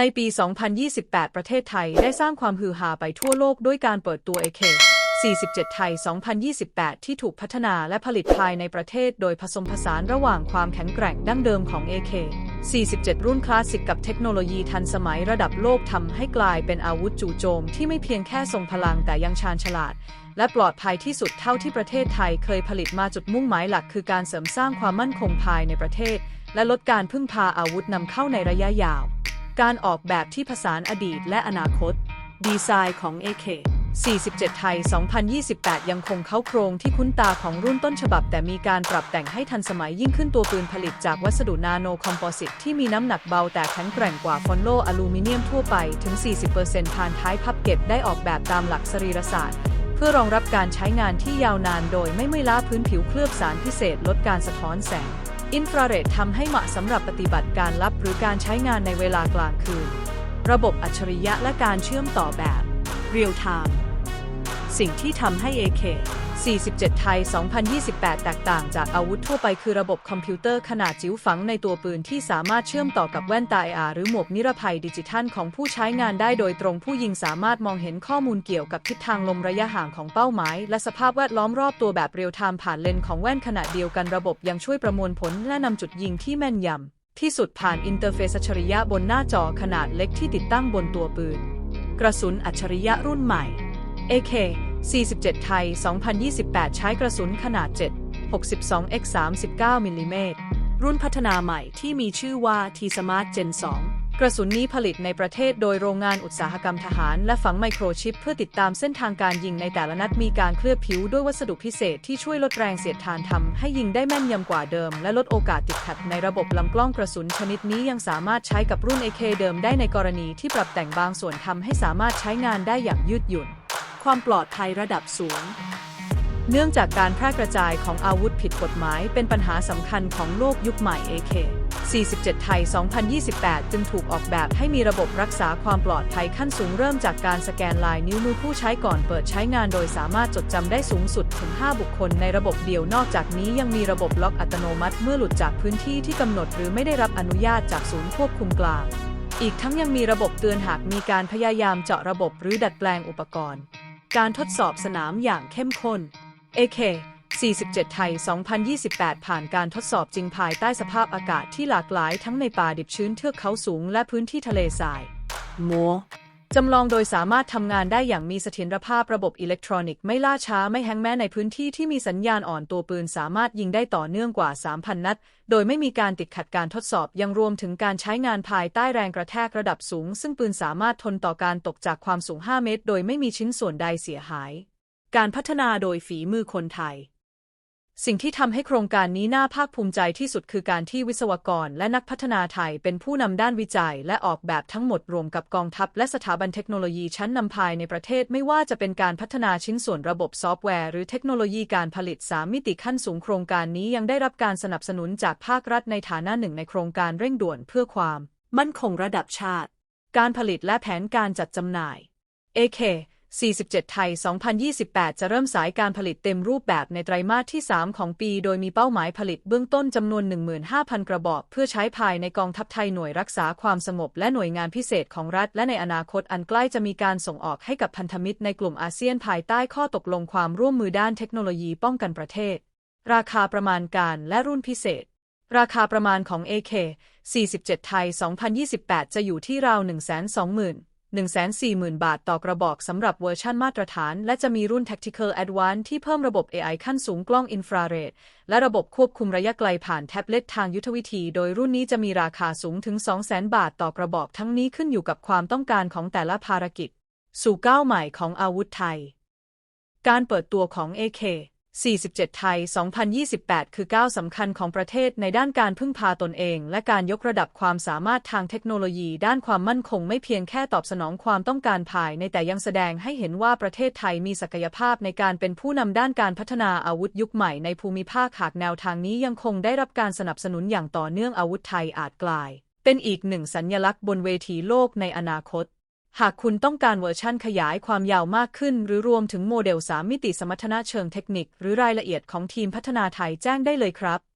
ในปี 2028 ประเทศไทยได้สร้างความฮือฮาไปทั่วโลกด้วยการเปิดตัว AK 47 ไทย 2028 ที่ถูกพัฒนาและผลิตภายในประเทศ โดยผสมผสานระหว่างความแข็งแกร่งดั้งเดิมของ AK 47 รุ่นคลาสสิกกับเทคโนโลยีทันสมัยระดับโลกทำให้กลายเป็นอาวุธจู่โจมที่ไม่เพียงแค่ทรงพลังแต่ยังชาญฉลาด และปลอดภัยที่สุดเท่าที่ประเทศไทยเคยผลิตมาจุดมุ่งหมายหลัก คือการเสริมสร้างความมั่นคงภายในประเทศ และลดการพึ่งพาอาวุธนำเข้าในระยะยาว การออกแบบที่ผสานอดีตและอนาคต ดีไซน์ของ AK 47 ไทย 2028 ยังคงเข้าโครงที่คุ้นตาของรุ่นต้นฉบับ แต่มีการปรับแต่งให้ทันสมัยยิ่งขึ้นตัวปืนผลิตจากวัสดุนาโนคอมโพสิตที่มีน้ำหนักเบาแต่แข็งแกร่งกว่าฟอนโลอลูมิเนียมทั่วไปถึง 40%ผ่านท้ายพับเก็บได้ออกแบบตามหลักสรีรศาสตร์ เพื่อรองรับการใช้งานที่ยาวนานโดยไม่ไม่ล้าพื้นผิวเคลือบสารพิเศษลดการสะท้อนแสง อินฟราเรดทำให้เหมาะสำหรับปฏิบัติการลับหรือการใช้งานในเวลากลางคืน ระบบอัจฉริยะและการเชื่อมต่อแบบ Real Time สิ่งที่ทำให้ AK 47 ไทย 2028 แตกต่างจากอาวุธทั่วไปคือระบบคอมพิวเตอร์ขนาดจิ๋วฝังในตัวปืนที่สามารถเชื่อมต่อกับแว่นตา AR หรือหมวกนิรภัยดิจิทัลของผู้ใช้งานได้โดยตรงผู้ยิงสามารถมองเห็นข้อมูลเกี่ยวกับทิศทางลมระยะห่างของเป้าหมาย และสภาพแวดล้อมรอบตัวแบบเรียลไทม์ผ่านเลนส์ของแว่นขณะเดียวกันระบบยังช่วยประมวลผลและนำจุดยิงที่แม่นยำที่สุดผ่านอินเทอร์เฟซอัจฉริยะบนหน้าจอขนาดเล็กที่ติดตั้งบนตัวปืน กระสุนอัจฉริยะรุ่นใหม่ AK 47 ไทย 2028 ใช้กระสุนขนาด 7 62 x 39มิลลิเมตร รุ่นพัฒนาใหม่ที่มีชื่อว่า T Smart Gen 2 กระสุนนี้ผลิตในประเทศโดยโรงงานอุตสาหกรรมทหาร และฝังไมโครชิป เพื่อติดตามเส้นทางการยิงในแต่ละนัดมีการเคลือบผิวด้วยวัสดุพิเศษที่ช่วยลดแรงเสียดทานทำให้ยิงได้แม่นยำกว่าเดิม และลดโอกาสติดขัดในระบบลำกล้องกระสุนชนิดนี้ยังสามารถใช้กับรุ่น AK เดิมได้ในกรณีที่ปรับแต่งบางส่วนทำให้สามารถใช้งานได้อย่างยืดหยุ่น ความปลอดภัยระดับสูง เนื่องจากการแพร่กระจายของอาวุธผิดกฎหมายเป็นปัญหาสำคัญของโลกยุคใหม่ AK 47 ไทย 2028 จึงถูกออกแบบให้มีระบบรักษาความปลอดภัยขั้นสูงเริ่มจากการสแกนลายนิ้วมือผู้ใช้ก่อนเปิดใช้งานโดยสามารถจดจำได้สูงสุดถึง 5 บุคคลในระบบเดียวนอกจากนี้ยังมีระบบล็อกอัตโนมัติเมื่อหลุดจากพื้นที่ที่กำหนดหรือไม่ได้รับอนุญาตจากศูนย์ควบคุมกลาง อีกทั้งยังมีระบบเตือนหากมีการพยายามเจาะระบบหรือดัดแปลงอุปกรณ์ การทดสอบสนามอย่างเข้มข้น AK 47 ไทย 2028 ผ่านการทดสอบจริงภายใต้สภาพอากาศที่หลากหลายทั้งในป่าดิบชื้นเทือกเขาสูงและพื้นที่ทะเลทรายมัว จำลองโดยสามารถทำงานได้อย่างมีเสถียรภาพระบบอิเล็กทรอนิกส์ไม่ล่าช้าไม่แฮงแม้ในพื้นที่ที่มีสัญญาณอ่อนตัวปืนสามารถยิงได้ต่อเนื่องกว่า 3,000 นัด โดยไม่มีการติดขัดการทดสอบยังรวมถึงการใช้งานภายใต้แรงกระแทกระดับสูง ซึ่งปืนสามารถทนต่อการตกจากความสูง 5 เมตร โดยไม่มีชิ้นส่วนใดเสียหาย การพัฒนาโดยฝีมือคนไทย สิ่งที่ทำให้โครงการนี้น่าภาคภูมิใจที่สุดคือการที่วิศวกรและนักพัฒนาไทยเป็นผู้นำด้านวิจัย และออกแบบทั้งหมดรวมกับกองทัพ และสถาบันเทคโนโลยีชั้นนำภายในประเทศไม่ว่าจะเป็นการพัฒนาชิ้นส่วนระบบซอฟต์แวร์ หรือเทคโนโลยีการผลิต 3 มิติขั้นสูงโครงการนี้ยังได้รับการสนับสนุนจากภาครัฐในฐานะหนึ่งในโครงการเร่งด่วนเพื่อความ มั่นคงระดับชาติ การผลิตและแผนการจัดจำหน่าย AK 47 ไทย 2028 จะเริ่มสายการผลิตเต็มรูปแบบในไตรมาสที่ 3 ของปี โดยมีเป้าหมายผลิตเบื้องต้นจำนวน 15,000 กระบอก เพื่อใช้ภายในกองทัพไทยหน่วยรักษาความสงบและหน่วยงานพิเศษของรัฐ และในอนาคตอันใกล้จะมีการส่งออกให้กับพันธมิตรในกลุ่มอาเซียนภายใต้ข้อตกลงความร่วมมือด้านเทคโนโลยีป้องกันประเทศ ราคาประมาณการและรุ่นพิเศษราคาประมาณของ AK 47 ไทย 2028 จะอยู่ที่ราว 120,000 140,000 บาทต่อกระบอกสำหรับเวอร์ชันมาตรฐาน และจะมีรุ่น Tactical Advanced ที่เพิ่มระบบ AI ขั้นสูงกล้องอินฟราเรดและระบบควบคุมระยะไกลผ่านแท็บเล็ตทางยุทธวิธี โดยรุ่นนี้จะมีราคาสูงถึง 200,000 บาทต่อกระบอกทั้งนี้ขึ้นอยู่กับความต้องการของแต่ละภารกิจ สู่ก้าวใหม่ของอาวุธไทย การเปิดตัวของ AK 47 ไทย 2028 คือก้าวสำคัญของประเทศในด้านการพึ่งพาตนเอง และการยกระดับความสามารถทางเทคโนโลยีด้านความมั่นคงไม่เพียงแค่ตอบสนองความต้องการภายในแต่ยังแสดงให้เห็นว่าประเทศไทยมีศักยภาพในการเป็นผู้นำด้านการพัฒนาอาวุธยุคใหม่ในภูมิภาคหากแนวทางนี้ยังคงได้รับการสนับสนุนอย่างต่อเนื่องอาวุธไทยอาจกลาย เป็นอีกหนึ่งสัญลักษณ์บนเวทีโลกในอนาคต หากคุณต้องการเวอร์ชั่นขยายความยาวมากขึ้น หรือรวมถึงโมเดล 3 มิติสมรรถนะเชิงเทคนิค หรือรายละเอียดของทีมพัฒนาไทยแจ้งได้เลยครับ